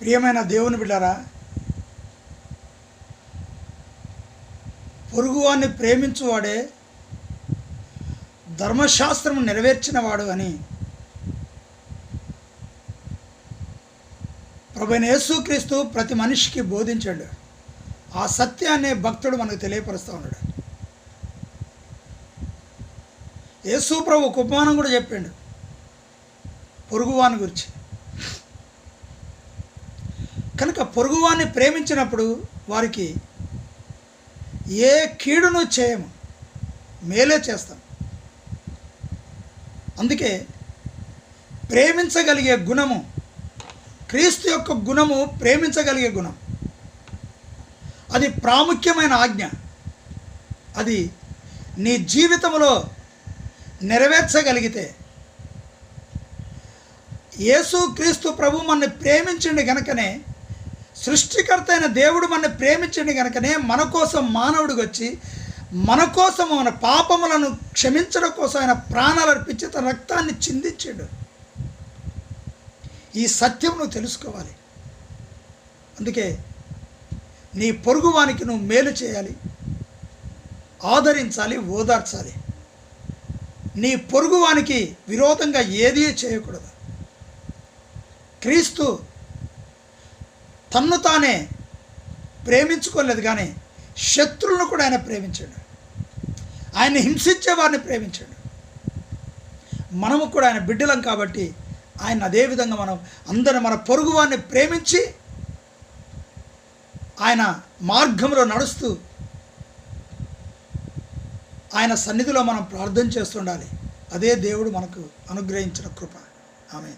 ప్రియమైన దేవుని బిడ్డారా పొరుగువాన్ని ప్రేమించువాడే ధర్మశాస్త్రము నెరవేర్చినవాడు అని ప్రభుని యేసుక్రీస్తు ప్రతి మనిషికి బోధించాడు. ఆ సత్యాన్ని భక్తుడు మనకు తెలియపరుస్తూ ఉన్నాడు. యేసు ప్రభు ఉపమానం కూడా చెప్పాడు పొరుగువాని గురించి. కనుక పొరుగువాన్ని ప్రేమించినప్పుడు వారికి ఏ కీడును చేయము. మేలే చేస్తాం. అందుకే ప్రేమించగలిగే గుణము క్రీస్తు యొక్క గుణము ప్రేమించగలిగే గుణం. అది ప్రాముఖ్యమైన ఆజ్ఞ. అది నీ జీవితంలో నెరవేర్చగలిగితే యేసు క్రీస్తు ప్రభు మనని ప్రేమించండి కనుకనే సృష్టికర్త అయిన దేవుడు మనని ప్రేమించండి కనుకనే మన కోసం మానవుడికి వచ్చి మన కోసం మన పాపములను క్షమించడం కోసం ఆయన ప్రాణాలు అర్పించి తన రక్తాన్ని చిందించాడు. ఈ సత్యం నువ్వు తెలుసుకోవాలి. అందుకే నీ పొరుగువానికి నువ్వు మేలు చేయాలి. ఆదరించాలి ఓదార్చాలి. నీ పొరుగువానికి విరోధంగా ఏదీ చేయకూడదు. క్రీస్తు తన్ను తానే ప్రేమించుకోలేదు కానీ శత్రువులను కూడా ఆయన ప్రేమించాడు. ఆయన హింసించే వారిని ప్రేమించాడు. మనము కూడా ఆయన బిడ్డలం కాబట్టి ఆయన అదేవిధంగా మనం అందరం మన పొరుగు వారిని ప్రేమించి ఆయన మార్గంలో నడుస్తూ ఆయన సన్నిధిలో మనం ప్రార్థన చేస్తుండాలి. అదే దేవుడు మనకు అనుగ్రహించిన కృప. ఆమె